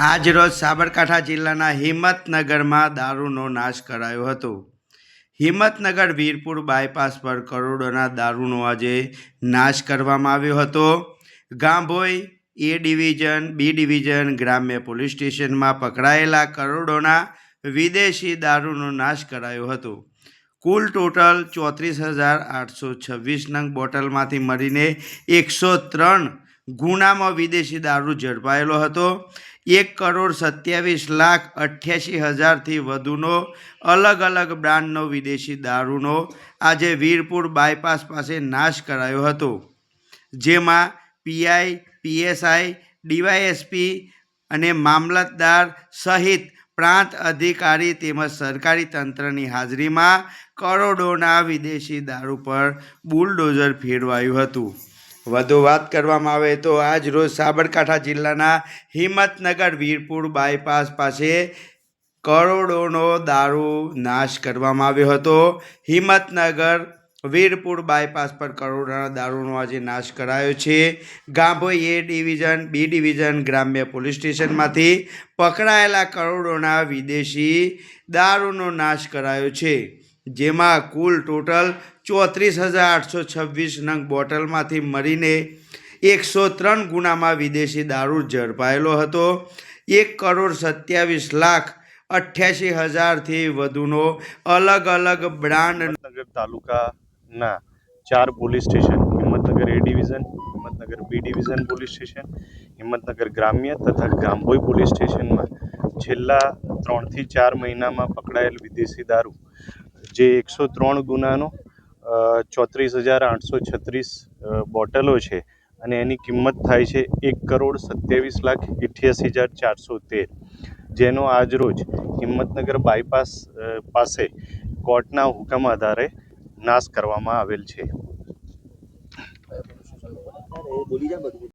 આજ રોજ સાબરકાંઠા જિલ્લાના હિંમતનગરમાં દારૂનો નાશ કરાયો હતો. હિંમતનગર વીરપુર બાયપાસ પર કરોડોના દારૂનો આજે નાશ કરવામાં આવ્યો હતો. Gambhoi, A division, B division, ગ્રામ્ય પોલીસ સ્ટેશનમાં પકડાયેલા કરોડોના વિદેશી દારૂનો નાશ કરાયો હતો. કુલ ટોટલ ચોત્રીસ હજાર આઠસો છવ્વીસ નંગ બોટલમાંથી મળીને એકસો ત્રણ ગુનામાં વિદેશી દારૂ ઝડપાયેલો હતો. એક કરોડ સત્યાવીસ લાખ અઠ્યાસી હજારથી વધુનો અલગ અલગ બ્રાન્ડનો વિદેશી દારૂનો આજે વીરપુર બાયપાસ પાસે નાશ કરાયો હતો. જેમાં પીઆઈ પીએસઆઈ ડીવાયએસપી અને મામલતદાર સહિત પ્રાંત અધિકારી તેમજ સરકારી તંત્રની હાજરીમાં કરોડોના વિદેશી દારૂ પર બુલડોઝર ફેરવાયું હતું. વધુ વાત કરવામાં આવે તો આજ રોજ સાબરકાંઠા જિલ્લાના હિંમતનગર વીરપુર બાયપાસ પાસે કરોડોનો દારૂ નાશ કરવામાં આવ્યો હતો. હિંમતનગર વીરપુર બાયપાસ પર કરોડોના દારૂનો આજે નાશ કરાયો છે. Gambhoi A division, B division, ગ્રામ્ય પોલીસ સ્ટેશનમાંથી પકડાયેલા કરોડોના વિદેશી દારૂનો નાશ કરાયો છે. જેમાં કુલ ટોટલ ચોત્રીસ હજાર આઠસો છવ્વીસ નંગ બોટલમાંથી મળીને એકસો ત્રણ ગુનામાં વિદેશી દારૂ ઝડપાયેલો હતો. એક કરોડ સત્યાવીસ લાખ અઠ્યાસી હજારથી વધુનો અલગ અલગ બ્રાન્ડ નગર તાલુકાના ચાર police station, Himmatnagar A division Himmatnagar B division police station, Himmatnagar ગ્રામ્ય તથા ગાંભોઈ પોલીસ સ્ટેશનમાં છેલ્લા ત્રણથી ચાર મહિનામાં પકડાયેલ વિદેશી દારૂ જે એકસો ત્રણ ગુનાનો ચોત્રીસ હજાર આઠસો છત્રીસ બોટલો છે અને એની કિંમત થાય છે એક કરોડ સત્યાવીસ લાખ અઠ્યાસી હજાર ચારસો તેર. જેનો આજરોજ હિંમતનગર બાયપાસ પાસે કોર્ટના હુકમ આધારે નાશ કરવામાં આવેલ છે.